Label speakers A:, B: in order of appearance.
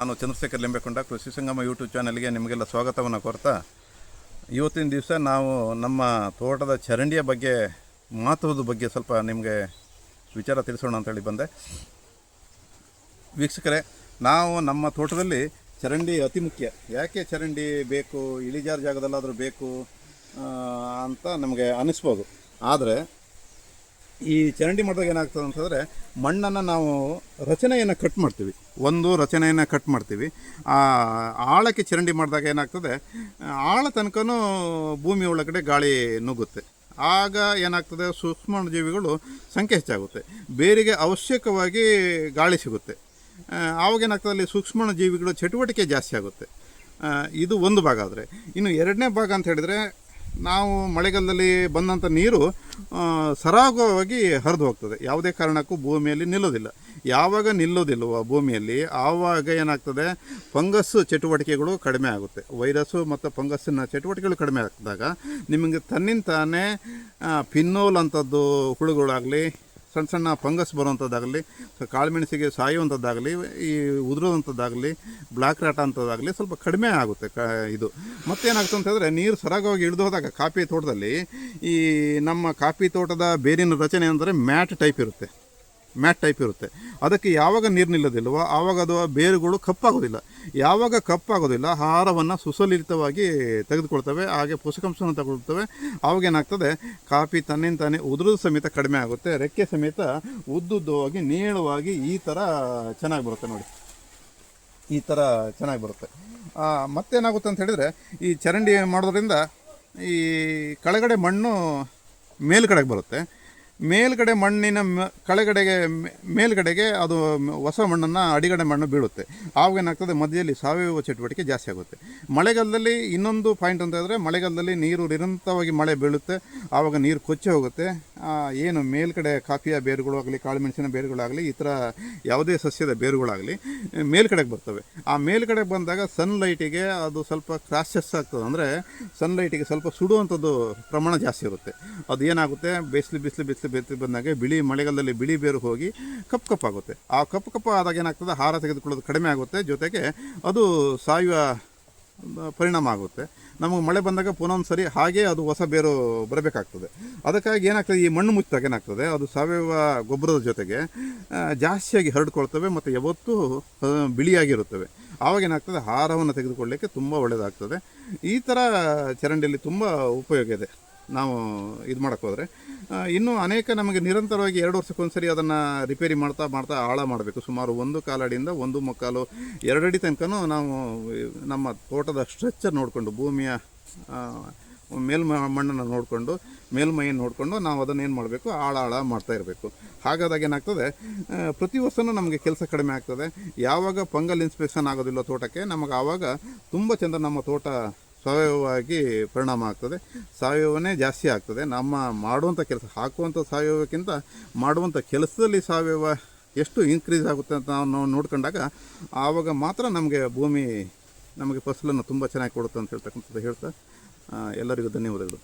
A: ನಾನು ಚಂದ್ರಶೇಖರ್ ಲಿಂಬೆಕೊಂಡ ಕೃಷಿ ಸಂಗಮ ಯೂಟ್ಯೂಬ್ ಚಾನಲ್ಗೆ ನಿಮಗೆಲ್ಲ ಸ್ವಾಗತವನ್ನು ಕೋರ್ತಾ ಇವತ್ತಿನ ದಿವಸ ನಾವು ನಮ್ಮ ತೋಟದ ಚರಂಡಿಯ ಬಗ್ಗೆ, ಮಹತ್ವದ ಬಗ್ಗೆ ಸ್ವಲ್ಪ ನಿಮಗೆ ವಿಚಾರ ತಿಳಿಸೋಣ ಅಂತೇಳಿ ಬಂದೆ. ವೀಕ್ಷಕರೇ, ನಾವು ನಮ್ಮ ತೋಟದಲ್ಲಿ ಚರಂಡಿ ಅತಿ ಮುಖ್ಯ. ಯಾಕೆ ಚರಂಡಿ ಬೇಕು, ಇಳಿಜಾರು ಜಾಗದಲ್ಲಾದರೂ ಬೇಕು ಅಂತ ನಮಗೆ ಅನ್ನಿಸ್ಬೋದು. ಆದರೆ ಈ ಚರಂಡಿ ಮಾಡಿದಾಗ ಏನಾಗ್ತದೆ ಅಂತಂದರೆ ಮಣ್ಣನ್ನು ನಾವು ರಚನೆಯನ್ನು ಕಟ್ ಮಾಡ್ತೀವಿ. ಒಂದು ರಚನೆಯನ್ನು ಕಟ್ ಮಾಡ್ತೀವಿ. ಆ ಆಳಕ್ಕೆ ಚರಂಡಿ ಮಾಡಿದಾಗ ಏನಾಗ್ತದೆ, ಆಳ ತನಕನೂ ಭೂಮಿ ಒಳಗಡೆ ಗಾಳಿ ನುಗ್ಗುತ್ತೆ. ಆಗ ಏನಾಗ್ತದೆ ಸೂಕ್ಷ್ಮ ಜೀವಿಗಳು ಸಂಖ್ಯೆ ಹೆಚ್ಚಾಗುತ್ತೆ. ಬೇರಿಗೆ ಅವಶ್ಯಕವಾಗಿ ಗಾಳಿ ಸಿಗುತ್ತೆ. ಆವಾಗೇನಾಗ್ತದೆ ಅಲ್ಲಿ ಸೂಕ್ಷ್ಮ ಜೀವಿಗಳ ಚಟುವಟಿಕೆ ಜಾಸ್ತಿ ಆಗುತ್ತೆ. ಇದು ಒಂದು ಭಾಗ ಆದರೆ. ಇನ್ನು ಎರಡನೇ ಭಾಗ ಅಂತ ಹೇಳಿದರೆ ನಾವು ಮಳೆಗಾಲದಲ್ಲಿ ಬಂದಂಥ ನೀರು ಸರಾಗವಾಗಿ ಹರಿದು ಹೋಗ್ತದೆ. ಯಾವುದೇ ಕಾರಣಕ್ಕೂ ಭೂಮಿಯಲ್ಲಿ ನಿಲ್ಲೋದಿಲ್ಲ ಯಾವಾಗ ನಿಲ್ಲೋದಿಲ್ಲವ ಭೂಮಿಯಲ್ಲಿ, ಆವಾಗ ಏನಾಗ್ತದೆ? ಫಂಗಸ್ ಚಟುವಟಿಕೆಗಳು ಕಡಿಮೆ ಆಗುತ್ತೆ. ವೈರಸ್ಸು ಮತ್ತು ಫಂಗಸ್ಸಿನ ಚಟುವಟಿಕೆಗಳು ಕಡಿಮೆ ಆಗ್ದಾಗ ನಿಮಗೆ ತನ್ನಿಂತಾನೇ ಪಿನ್ನೋಲ್ ಅಂಥದ್ದು ಹುಳುಗಳಾಗಲಿ ಸಣ್ಣ ಸಣ್ಣ ಫಂಗಸ್ ಬರುವಂಥದ್ದಾಗಲಿ ಕಾಳುಮೆಣಸಿಗೆ ಸಾಯುವಂಥದ್ದಾಗಲಿ ಈ ಉದುರುವಂಥದ್ದಾಗಲಿ ಬ್ಲ್ಯಾಕ್ ರಾಟ ಅಂಥದ್ದಾಗಲಿ ಸ್ವಲ್ಪ ಕಡಿಮೆ ಆಗುತ್ತೆ ಕ ಇದು. ಮತ್ತೇನಾಗುತ್ತೆ ಅಂತ ನೀರು ಸರಾಗವಾಗಿ ಇಳಿದು ಹೋದಾಗ ಕಾಫಿ ತೋಟದಲ್ಲಿ ಈ ನಮ್ಮ ಕಾಫಿ ತೋಟದ ಬೇರಿನ ರಚನೆ ಅಂದರೆ ಮ್ಯಾಟ್ ಟೈಪ್ ಇರುತ್ತೆ. ಮ್ಯಾಟ್ ಟೈಪ್ ಇರುತ್ತೆ. ಅದಕ್ಕೆ ಯಾವಾಗ ನೀರು ನಿಲ್ಲೋದಿಲ್ವೋ ಆವಾಗ ಅದು ಬೇರುಗಳು ಕಪ್ಪಾಗೋದಿಲ್ಲ. ಯಾವಾಗ ಕಪ್ಪಾಗೋದಿಲ್ಲ ಆಹಾರವನ್ನು ಸುಸಲಿತವಾಗಿ ತೆಗೆದುಕೊಳ್ತವೆ, ಹಾಗೆ ಪೋಷಕಾಂಶವನ್ನು ತಗೊಳ್ತವೆ ಆವಾಗ ಏನಾಗ್ತದೆ, ಕಾಫಿ ತನ್ನಿಂತಾನೆ ಉದುರದ ಸಮೇತ ಕಡಿಮೆ ಆಗುತ್ತೆ, ರೆಕ್ಕೆ ಸಮೇತ ಉದ್ದುದ್ದವಾಗಿ ನೀಳವಾಗಿ ಈ ಥರ ಚೆನ್ನಾಗಿ ಬರುತ್ತೆ ನೋಡಿ. ಈ ಥರ ಚೆನ್ನಾಗಿ ಬರುತ್ತೆ. ಮತ್ತೇನಾಗುತ್ತೆ ಅಂತ ಹೇಳಿದರೆ, ಈ ಚರಂಡಿ ಮಾಡೋದ್ರಿಂದ ಈ ಕೆಳಗಡೆ ಮಣ್ಣು ಮೇಲುಗಡೆಗೆ ಬರುತ್ತೆ. ಮೇಲ್ಗಡೆ ಮಣ್ಣಿನ ಕೆಳಗಡೆಗೆ ಮೇಲ್ಗಡೆಗೆ ಅದು ಹೊಸ ಮಣ್ಣನ್ನು ಅಡಿಗಡೆ ಮಣ್ಣು ಬೀಳುತ್ತೆ. ಆವಾಗ ಏನಾಗ್ತದೆ? ಮಧ್ಯದಲ್ಲಿ ಸಾವಯವ ಚಟುವಟಿಕೆ ಜಾಸ್ತಿ ಆಗುತ್ತೆ. ಮಳೆಗಾಲದಲ್ಲಿ ಇನ್ನೊಂದು ಪಾಯಿಂಟ್ ಅಂತ ಹೇಳಿದ್ರೆ, ಮಳೆಗಾಲದಲ್ಲಿ ನೀರು ನಿರಂತರವಾಗಿ ಮಳೆ ಬೀಳುತ್ತೆ. ಆವಾಗ ನೀರು ಕೊಚ್ಚಿ ಹೋಗುತ್ತೆ. ಏನು ಮೇಲ್ಗಡೆ ಕಾಫಿಯ ಬೇರುಗಳಾಗಲಿ ಕಾಳುಮೆಣಸಿನ ಬೇರುಗಳಾಗಲಿ ಈ ಥರ ಯಾವುದೇ ಸಸ್ಯದ ಬೇರುಗಳಾಗಲಿ ಮೇಲ್ಗಡೆಗೆ ಬರ್ತವೆ. ಆ ಮೇಲ್ಗಡೆ ಬಂದಾಗ ಸನ್ಲೈಟಿಗೆ ಅದು ಸ್ವಲ್ಪ ಕ್ರಾಶಸ್ ಆಗ್ತದೆ. ಅಂದರೆ ಸನ್ಲೈಟಿಗೆ ಸ್ವಲ್ಪ ಸುಡುವಂಥದ್ದು ಪ್ರಮಾಣ ಜಾಸ್ತಿ ಇರುತ್ತೆ. ಅದು ಏನಾಗುತ್ತೆ? ಬಿಸಿಲು ಬಿಸಿಲು ಬಿಸಿಲು ಬಿಸಿಲು ಬಂದಾಗ ಬಿಳಿ ಮಳೆಗಾಲದಲ್ಲಿ ಬಿಳಿ ಬೇರು ಹೋಗಿ ಕಪ್ಪು ಕಪ್ಪಾಗುತ್ತೆ ಆ ಕಪ್ಪು ಕಪ್ಪು ಆದಾಗ ಏನಾಗ್ತದೆ? ಹಾರ ತೆಗೆದುಕೊಳ್ಳೋದು ಕಡಿಮೆ ಆಗುತ್ತೆ. ಜೊತೆಗೆ ಅದು ಸಾಯುವ ಪರಿಣಾಮ ಆಗುತ್ತೆ. ನಮಗೆ ಮಳೆ ಬಂದಾಗ ಪುನಃ ಸರಿ ಹಾಗೆ ಅದು ಹೊಸ ಬೇರು ಬರಬೇಕಾಗ್ತದೆ. ಅದಕ್ಕಾಗಿ ಏನಾಗ್ತದೆ? ಈ ಮಣ್ಣು ಮುಚ್ಚಿದಾಗ ಏನಾಗ್ತದೆ? ಅದು ಸಾವಯವ ಗೊಬ್ಬರದ ಜೊತೆಗೆ ಜಾಸ್ತಿಯಾಗಿ ಹರಡ್ಕೊಳ್ತವೆ ಮತ್ತು ಯಾವತ್ತೂ ಬಿಳಿಯಾಗಿರುತ್ತವೆ. ಆವಾಗ ಏನಾಗ್ತದೆ? ಆಹಾರವನ್ನು ತೆಗೆದುಕೊಳ್ಳಲಿಕ್ಕೆ ತುಂಬ ಒಳ್ಳೆಯದಾಗ್ತದೆ ಈ ಥರ ಚರಂಡಿಯಲ್ಲಿ ತುಂಬ ಉಪಯೋಗ ಇದೆ. ನಾವು ಇದು ಮಾಡೋಕ್ಕೆ ಹೋದರೆ. ಇನ್ನೂ ಅನೇಕ ನಮಗೆ ನಿರಂತರವಾಗಿ ಎರಡು ವರ್ಷಕ್ಕೊಂದ್ಸರಿ ಅದನ್ನು ರಿಪೇರಿ ಮಾಡ್ತಾ ಮಾಡ್ತಾ ಆಳ ಮಾಡಬೇಕು. ಸುಮಾರು ಒಂದು ಕಾಲಡಿಯಿಂದ ಒಂದು ಮುಕ್ಕಾಲು ಎರಡಡಿ ತನಕನೂ ನಾವು ನಮ್ಮ ತೋಟದ ಸ್ಟ್ರಕ್ಚರ್ ನೋಡಿಕೊಂಡು, ಭೂಮಿಯ ಮೇಲ್ಮ ಮಣ್ಣನ್ನು ನೋಡಿಕೊಂಡು, ಮೇಲ್ಮೈಯನ್ನು ನೋಡಿಕೊಂಡು ನಾವು ಅದನ್ನು ಏನು ಮಾಡಬೇಕು? ಆಳ ಆಳ ಮಾಡ್ತಾ ಇರಬೇಕು. ಹಾಗಾದಾಗ ಏನಾಗ್ತದೆ? ಪ್ರತಿ ವರ್ಷವೂ ನಮಗೆ ಕೆಲಸ ಕಡಿಮೆ ಆಗ್ತದೆ. ಯಾವಾಗ ಪಂಗಲ್ ಇನ್ಸ್ಪೆಕ್ಷನ್ ಆಗೋದಿಲ್ಲ ತೋಟಕ್ಕೆ, ನಮಗೆ ಆವಾಗ ತುಂಬ ಚೆಂದ ನಮ್ಮ ತೋಟ ಸಾವಯವವಾಗಿ ಪರಿಣಾಮ ಆಗ್ತದೆ. ಸಾವಯವನೇ ಜಾಸ್ತಿ ಆಗ್ತದೆ. ನಮ್ಮ ಮಾಡುವಂಥ ಕೆಲಸ ಹಾಕುವಂಥ ಸಾವಯವಕ್ಕಿಂತ ಮಾಡುವಂಥ ಕೆಲಸದಲ್ಲಿ ಸಾವಯವ ಎಷ್ಟು ಇನ್ಕ್ರೀಸ್ ಆಗುತ್ತೆ ಅಂತ ನಾವು ನೋಡ್ಕೊಂಡಾಗ ಆವಾಗ ಮಾತ್ರ ನಮಗೆ ಭೂಮಿ ನಮಗೆ ಫಸಲನ್ನು ತುಂಬ ಚೆನ್ನಾಗಿ ಕೊಡುತ್ತೆ ಅಂತ ಹೇಳ್ತಕ್ಕಂಥದ್ದು ಹೇಳ್ತಾ ಎಲ್ಲರಿಗೂ ಧನ್ಯವಾದಗಳು.